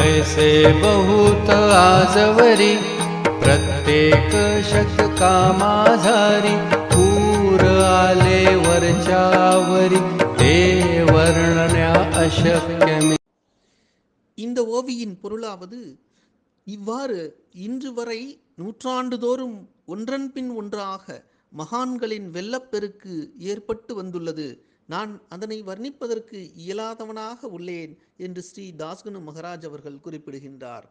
ऐसे बहुत आजवरी प्रत्येक शतकामाझारी पूर आले वरच्यावरी ते वर्णन्या अशक्य मी இந்த ஓவியின் பொருளாவது இவ்வாறு இன்று வரை நூற்றாண்டுதோறும் ஒன்றன் பின் ஒன்றாக மகான்களின் வெள்ளப்பெருக்கு ஏற்பட்டு வந்துள்ளது நான் அதனை வர்ணிப்பதற்கு இயலாதவனாக உள்ளேன் என்று ஸ்ரீ தாஸ்குனு மகராஜ் அவர்கள் குறிப்பிடுகின்றார்.